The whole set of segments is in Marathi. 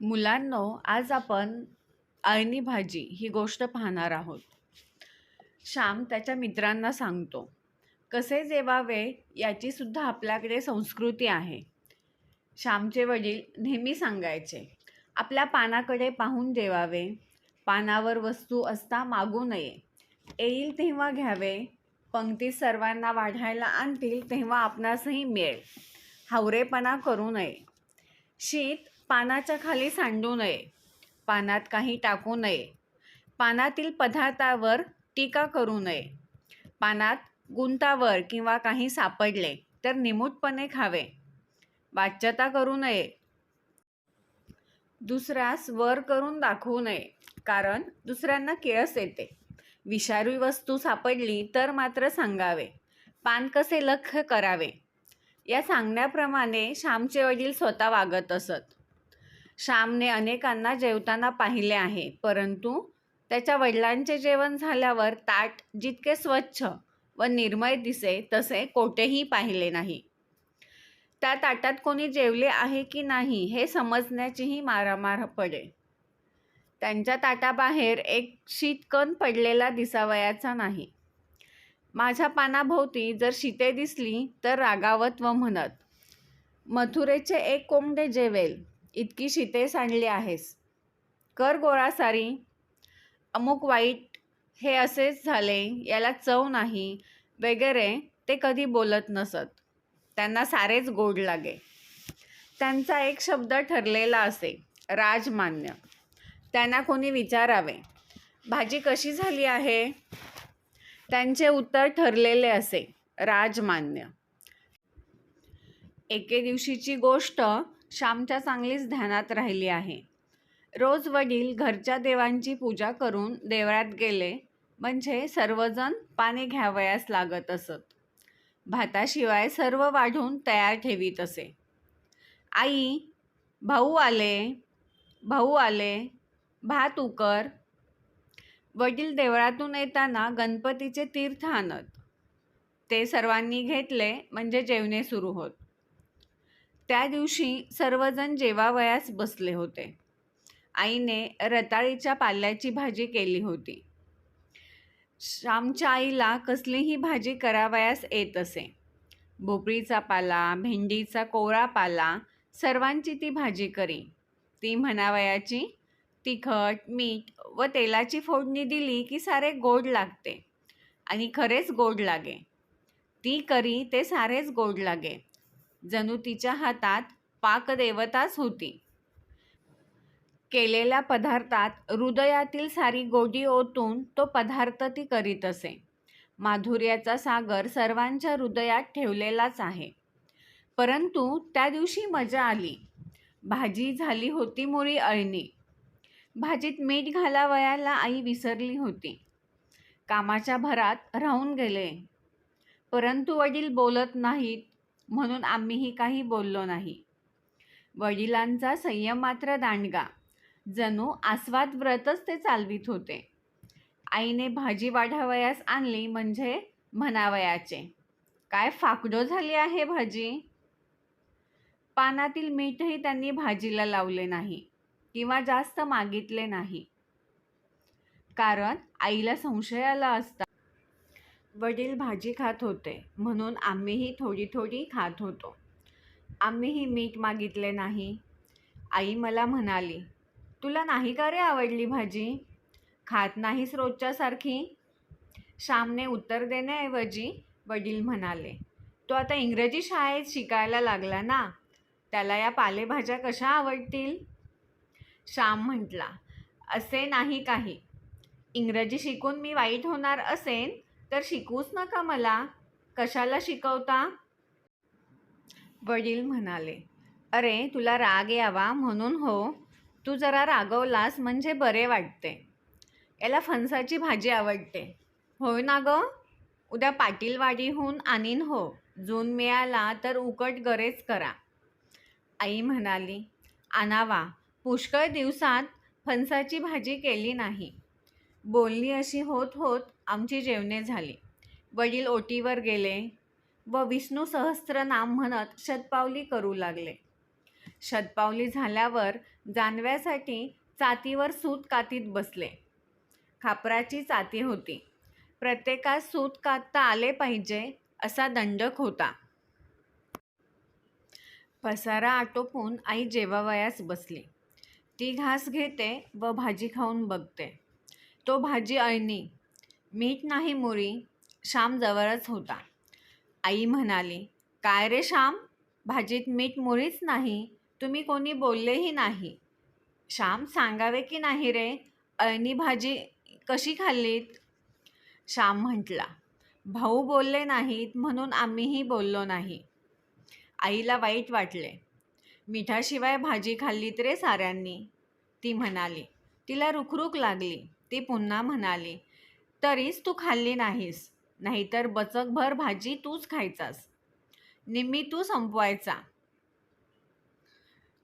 मुलांनो आज आपण अळणी भाजी ही गोष्ट पाहणार आहोत. श्याम त्याच्या मित्रांना सांगतो कसे जेवावे याची सुद्धा आपल्याकडे संस्कृती आहे. श्यामचे वडील नेहमी सांगायचे आपल्या पानाकडे पाहून जेवावे. पानावर वस्तू असता मागू नये. येईल तेव्हा घ्यावे. पंक्ती सर्वांना वाढायला आणतील तेव्हा आपणासही मिळेल. हावरेपणा करू नये. शीत पानाच्या खाली सांडू नये. पानात काही टाकू नये. पानातील पदार्थावर टीका करू नये. पानात गुंतावर किंवा काही सापडले तर निमूटपणे खावे. वाच्यता करू नये. दुसऱ्यास वर करून दाखवू नये कारण दुसऱ्यांना किळस येते. विषारी वस्तू सापडली तर मात्र सांगावे. पान कसे लख करावे? या सांगण्याप्रमाणे श्यामचे वडील स्वतः वागत असत. श्यामने अनेकांना जेवताना पाहिले आहे. परंतु त्याच्या वडिलांचे जेवण झाल्यावर ताट जितके स्वच्छ व निर्मय दिसे तसे कोठेही पाहिले नाही. त्या ताटात कोणी जेवले आहे की नाही हे समजण्याचीही मारामार पडे. त्यांच्या ताटाबाहेर एक शीतकण पडलेला दिसावयाचा नाही. माझ्या पानाभोवती जर शीते दिसली तर रागावत व म्हणत मथुरेचे एक कोंबडे जेवेल. इतकी शिते सांडली आहेस. कर गोळा सारी. अमुक वाईट हे असेच झाले याला चव नाही वगैरे ते कधी बोलत नसत. त्यांना सारेच गोड लागे. त्यांचा एक शब्द ठरलेला असे राजमान्य. त्यांना कोणी विचारावे भाजी कशी झाली आहे? त्यांचे उत्तर ठरलेले असे राजमान्य. एके दिवशीची गोष्ट श्यामच्या चांगलीच ध्यानात राहिली आहे. रोज वडील घरच्या देवांची पूजा करून देवळात गेले म्हणजे सर्वजण पाणी घ्यावयास लागत असत. भाताशिवाय सर्व वाढून तयार ठेवीत असे. आई भाऊ आले भाऊ आले भात उकर. वडील देवळातून येताना गणपतीचे तीर्थ आणत. ते सर्वांनी घेतले म्हणजे जेवणे सुरू होत. त्या दिवशी सर्वजण जेवावयास बसले होते. आईने रताळीच्या पाल्याची भाजी केली होती. श्यामच्या आईला कसलीही भाजी करावयास येत असे. भोपळीचा पाला भेंडीचा कोवळा पाला सर्वांची ती भाजी करी. ती म्हणावयाची तिखट मीठ व तेलाची फोडणी दिली की सारे गोड लागते. आणि खरेच गोड लागे. ती करी ते सारेच गोड लागे. जणू तिच्या हातात पाकदेवताच होती. केलेल्या पदार्थात हृदयातील सारी गोडी ओतून तो पदार्थ ती करीत असे. माधुर्याचा सागर सर्वांच्या हृदयात ठेवलेलाच आहे. परंतु त्या दिवशी मजा आली. भाजी झाली होती मुळी अळणी. भाजीत मीठ घालावयाला आई विसरली होती. कामाच्या भरात राहून गेले. परंतु वडील बोलत नाहीत म्हणून आम्हीही काही बोललो नाही. वडिलांचा संयम मात्र दांडगा. जणू आस्वाद व्रतच ते चालवीत होते. आईने भाजी वाढावयास आणली म्हणजे म्हणावयाचे काय फाकडो झाली आहे भाजी? पानातील मीठही त्यांनी भाजीला लावले नाही किंवा जास्त मागितले नाही. कारण आईला संशय आला असता वडील भाजी खात होते म्हणून आम्हीही थोडी थोडी खात होतो. आम्हीही मीठ मागितले नाही. आई मला म्हणाली तुला नाही का रे आवडली भाजी? खात नाहीस रोजच्यासारखी श्यामने उत्तर देण्याऐवजी वडील म्हणाले तो आता इंग्रजी शाळेत शिकायला लागला ना? त्याला या पालेभाज्या कशा आवडतील? श्याम म्हटला असे नाही काही. इंग्रजी शिकून मी वाईट होणार असेन तर शिकवूच नका मला. कशाला शिकवता? वडील म्हणाले अरे तुला राग यावा म्हणून हो. तू जरा रागवलास म्हणजे बरे वाटते. याला फणसाची भाजी आवडते. होय ना ग? उद्या पाटीलवाडीहून आणीन हो. जून मिळाला तर उकट गरेच करा. आई म्हणाली आणावा. पुष्कळ दिवसात फणसाची भाजी केली नाही. बोलणी अशी होत होत आमची जेवणे झाली. वडील ओटीवर गेले व विष्णू सहस्त्रनाम म्हणत शतपावली करू लागले. शतपावली झाल्यावर जानव्यासाठी चातीवर सूत कातीत बसले. खापराची चाती होती. प्रत्येकास सूत कातता आले पाहिजे असा दंडक होता. पसारा आटोपून आई जेवावयास बसली. ती घास घेते व भाजी खाऊन बघते. तो भाजी अळणी मीठ नाही मुरी श्याम जवळच होता. आई म्हणाली काय रे श्याम? भाजीत मीठ मुरीच नाही. तुम्ही कोणी बोललेही नाही. श्याम सांगावे की नाही रे? अळणी भाजी कशी खाल्लीत? श्याम म्हटला भाऊ बोलले नाहीत म्हणून आम्हीही बोललो नाही. आईला वाईट वाटले. मिठाशिवाय भाजी खाल्लीत रे साऱ्यांनी. ती म्हणाली तिला रुखरुख लागली. ती पुन्हा म्हणाली तरीच तू खाल्ली नाहीस. नाहीतर बचकभर भाजी तूच खायचास. निम्मी तू संपवायचा.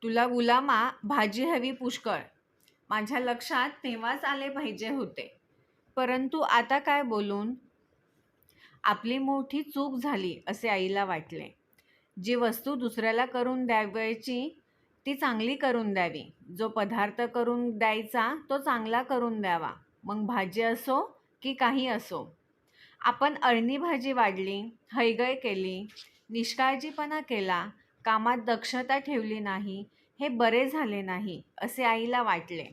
तुला गुलामा भाजी हवी पुष्कळ. माझ्या लक्षात तेव्हाच आले पाहिजे होते. परंतु आता काय बोलून? आपली मोठी चूक झाली असे आईला वाटले. जी वस्तू दुसऱ्याला करून द्यावयाची ती चांगली करून द्यावी. जो पदार्थ करून द्यायचा तो चांगला करून द्यावा. मग भाजी असो की काही असो. आपण अळणी भाजी वाढली हैगय केली निष्काळजीपणा केला कामात दक्षता ठेवली नाही हे बरे झाले नाही असे आईला वाटले.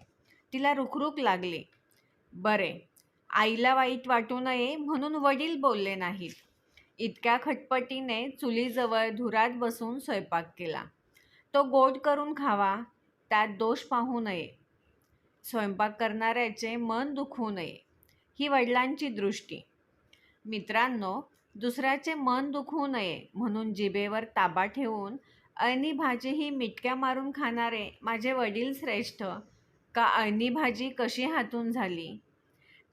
तिला रुखरुख लागली. बरे आईला वाईट वाटू नये म्हणून वडील बोलले नाहीत. इतक्या खटपटीने चुलीजवळ धुरात बसून स्वयंपाक केला. तो गोड करून खावा त्यात दोष पाहू नये. स्वयंपाक करणाऱ्याचे मन दुखू नये. ही वडिलांची दृष्टी. मित्रांनो दुसऱ्याचे मन दुखवू नये म्हणून जिभेवर ताबा ठेवून अळणी भाजी ही मिटक्या मारून खाणारे माझे वडील श्रेष्ठ. का अळणी भाजी कशी हातून झाली?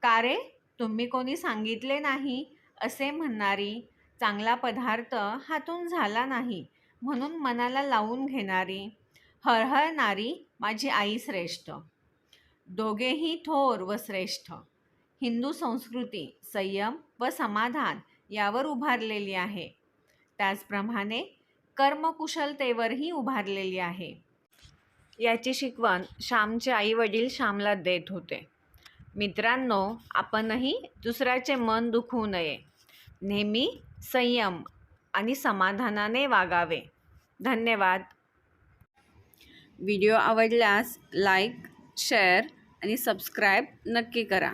का रे तुम्ही कोणी सांगितले नाही असे म्हणणारी चांगला पदार्थ हातून झाला नाही म्हणून मनाला लावून घेणारी हळहळणारी माझी आई श्रेष्ठ. दोघेही थोर व श्रेष्ठ. हिंदू संस्कृती संयम व समाधान यावर उभारलेली आहे. त्याचप्रमाणे कर्मकुशलतेवरही उभारलेली आहे. याची शिकवण श्यामचे आई वडील श्यामला देत होते. मित्रांनो आपणही दुसऱ्याचे मन दुखवू नये. नेहमी संयम आणि समाधानाने वागावे. धन्यवाद. व्हिडिओ आवडल्यास लाईक शेअर आणि सबस्क्राईब नक्की करा.